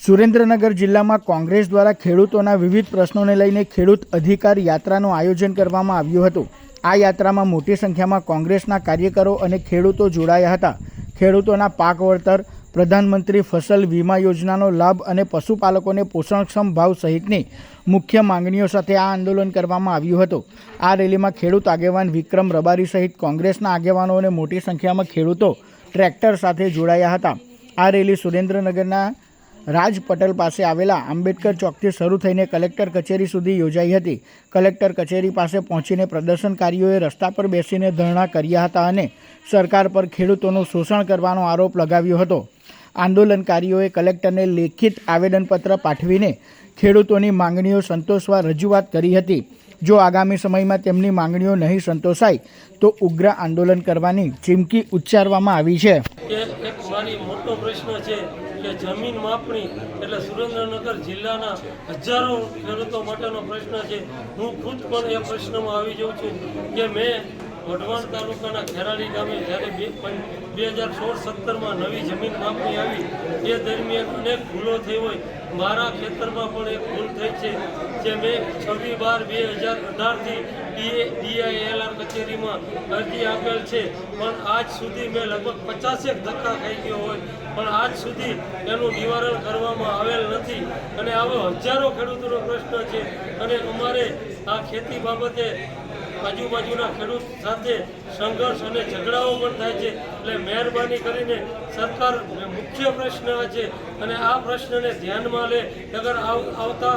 સુરેન્દ્રનગર જિલ્લામાં કોંગ્રેસ દ્વારા ખેડૂતોના વિવિધ પ્રશ્નોને લઈને ખેડૂત અધિકાર યાત્રાનું આયોજન કરવામાં આવ્યું હતું. આ યાત્રામાં મોટી સંખ્યામાં કોંગ્રેસના કાર્યકરો અને ખેડૂતો જોડાયા હતા. ખેડૂતોના પાક વળતર, પ્રધાનમંત્રી ફસલ વીમા યોજનાનો લાભ અને પશુપાલકોને પોષણક્ષમ ભાવ સહિતની મુખ્ય માંગણીઓ સાથે આ આંદોલન કરવામાં આવ્યું હતું. આ રેલીમાં ખેડૂત આગેવાન વિક્રમ રબારી સહિત કોંગ્રેસના આગેવાનો અને મોટી સંખ્યામાં ખેડૂતો ટ્રેક્ટર સાથે જોડાયા હતા. આ રેલી સુરેન્દ્રનગરના રાજ પટેલ પાસે આવેલા આંબેડકર ચોકથી શરૂ થઈને કલેક્ટર કચેરી સુધી યોજાઈ હતી. કલેક્ટર કચેરી પાસે પહોંચીને પ્રદર્શનકારીઓએ રસ્તા પર બેસીને ધરણા કર્યા હતા અને સરકાર પર ખેડૂતોનું શોષણ કરવાનો આરોપ લગાવ્યો હતો. આંદોલનકારીઓએ કલેક્ટરને લેખિત આવેદનપત્ર પાઠવીને ખેડૂતોની માંગણીઓ સંતોષવા રજૂઆત કરી હતી. જો આગામી સમયમાં તેમની માંગણીઓ નહીં સંતોષાય, તો ઉગ્ર આંદોલન કરવાની ચીમકી ઉચ્ચારવામાં આવી છે. એક મોટો પ્રશ્ન છે. જમીન માપણી એટલે સુરેન્દ્રનગર જિલ્લાના હજારો ખેડૂતો માટેનો પ્રશ્ન છે. હું ખુદ પણ એ પ્રશ્નમાં આવી જાઉં છું કે મેં વઢવાણ તાલુકાના ખેરાડી ગામે જ્યારે બે હજાર સોળ સત્તરમાં નવી જમીન માપણી આવી એ દરમિયાન અનેક ભૂલો થઈ હોય. મારા ખેતરમાં પણ એક ભૂલ થઈ છે, જે મેં છવ્વીસ બાર બે હજાર અઢારથી ડીઆઈએલઆર કચેરીમાં અરજી આપેલ છે. પણ આજ સુધી મેં લગભગ પચાસેક ધક્કા ખાઈ ગયો હોય. પણ આજ સુધી એનું નિવારણ કરવામાં આવેલ નથી. અને આવો હજારો ખેડૂતોનો પ્રશ્ન છે. અને અમારે આ ખેતી બાબતે આજુબાજુના ખેડૂત સાથે સંઘર્ષ અને ઝઘડાઓ પણ થાય છે. એટલે મહેરબાની કરીને સરકાર મુખ્ય પ્રશ્ન આ છે અને આ પ્રશ્નને ધ્યાનમાં લે. અગર આવ- આવતા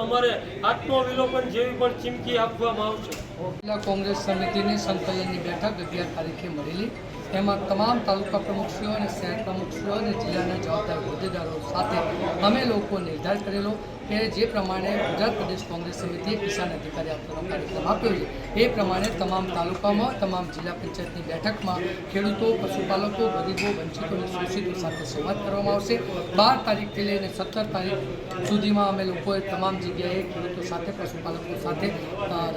અમારે આત્મવિલોપન જેવી પણ ચીમકી આપવામાં આવશે. જિલ્લા કોંગ્રેસ સમિતિની સંકલનની બેઠક અગિયાર તારીખે મળેલી. એમાં તમામ તાલુકા પ્રમુખશ્રીઓ અને શહેર પ્રમુખશ્રીઓ અને જિલ્લાના જવાબદાર હોદ્દેદારો સાથે અમે લોકો નિર્ધાર કરેલો. કે જે પ્રમાણે ગુજરાત પ્રદેશ કોંગ્રેસ સમિતિએ કિસાન અધિકારી આપવાનો કાર્યક્રમ આપ્યો છે, એ પ્રમાણે તમામ તાલુકામાં, તમામ જિલ્લા પંચાયતની બેઠકમાં ખેડૂતો, પશુપાલકો, ગરીબો, વંચિતો અને શોષિતો સાથે સંવાદ કરવામાં આવશે. બાર તારીખથી લઈને સત્તર તારીખ સુધીમાં અમે લોકોએ તમામ જગ્યાએ ખેડૂતો સાથે, પશુપાલકો સાથે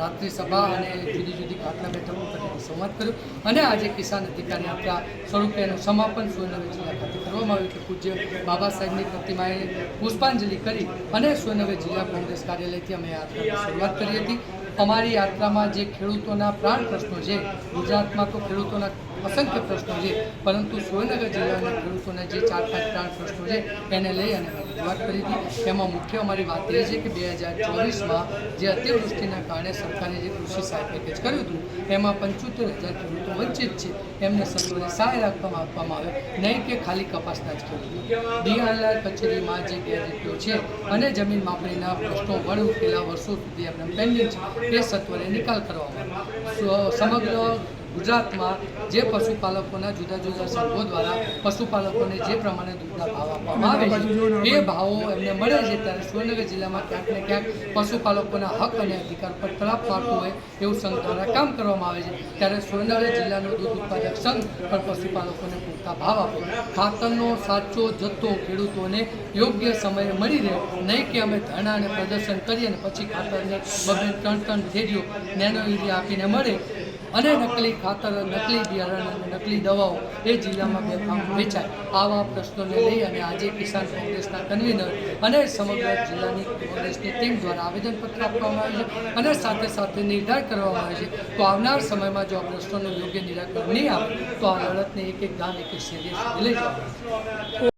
રાત્રિ સભા અને જુદી જુદી પ્રાર્થના બેઠકો કરીને સંવાદ કર્યો. અને આજે કિસાન અધિકારી આપતા સ્વરૂપે એનું સમાપન સુરેન્દ્રનગર જિલ્લા ખાતે કરવામાં આવ્યું કે પૂજ્ય બાબા સાહેબની પ્રતિમાએ પુષ્પાંજલિ કરી અને સુરેન્દ્રનગર જિલ્લા કોંગ્રેસ કાર્યાલયથી અમે યાત્રાની શરૂઆત કરી હતી. અમારી યાત્રામાં જે ખેડૂતોના પ્રાણ પ્રશ્નો છે, ગુજરાતમાં તો ખેડૂતોના અસંખ્ય પ્રશ્નો છે, પરંતુ સુરેન્દ્રનગર જિલ્લાના ખેડૂતોના જે ચાર પાંચ પ્રાણ પ્રશ્નો છે, એને લઈ અને વાત કરી હતી. એમાં મુખ્ય અમારી વાત એ છે કે બે હજાર ચોવીસમાં જે અતિવૃષ્ટિના કારણે સરકારે જે કૃષિ સહાય પેકેજ કર્યું હતું, એમાં પંચોતેર હજાર ખેડૂતો વંચિત છે. એમને સત્વરે સહાય રાખવામાં આપવામાં આવે. નહીં કે ખાલી કપાસના જ ખેડૂતો. ડીઆરઆર કચેરીમાં જે ગેરરીતિઓ છે અને જમીન માપણીના પ્રશ્નો વડ ઉકેલા વર્ષો સુધી એમને પેન્ડિંગ છે. એ સત્વને નિકાલ કરવામાં સમગ્ર ગુજરાતમાં જે પશુપાલકોના જુદા જુદા સંઘો દ્વારા પશુપાલકોને જે પ્રમાણે દૂધના ભાવ આપવામાં આવે છે, એ ભાવો એમને મળે છે ત્યારે સુરેન્દ્રનગર જિલ્લામાં ક્યાંક ને ક્યાંક પશુપાલકોના હક અને અધિકાર પર ખરાબ પાડતું હોય એવું સંઘ દ્વારા કામ કરવામાં આવે છે. ત્યારે સુરેન્દ્રનગર જિલ્લાનો દૂધ ઉત્પાદક સંઘ પણ પશુપાલકોને પૂરતા ભાવ આપે. ખાતરનો, સાચો, જથ્થો, ખેડૂતોને યોગ્ય સમયે મળી રહે. નહીં કે અમે ધરણા અને પ્રદર્શન કરીએ અને પછી ખાતરને બબે ત્રણ ત્રણ થેરીઓ નેનો યુરિયા આપીને મળે. અને નકલી ખાતર, નકલી બિયારણ અને નકલી દવાઓ એ જિલ્લામાં બેફામ વેચાય. આવા પ્રશ્નોને લઈ અને આજે કિસાન કોંગ્રેસના કન્વીનર અને સમગ્ર જિલ્લાની કોંગ્રેસની ટીમ દ્વારા આવેદનપત્ર આપવામાં આવ્યું છે અને સાથે સાથે નિર્ધાર કરવામાં આવે છે. તો આવનાર સમયમાં જો આ પ્રશ્નોનું યોગ્ય નિરાકરણ નહીં આવે, તો આ લડતને એક એક ગામ, એક એક શેરીએ સુધી લઈ આવશે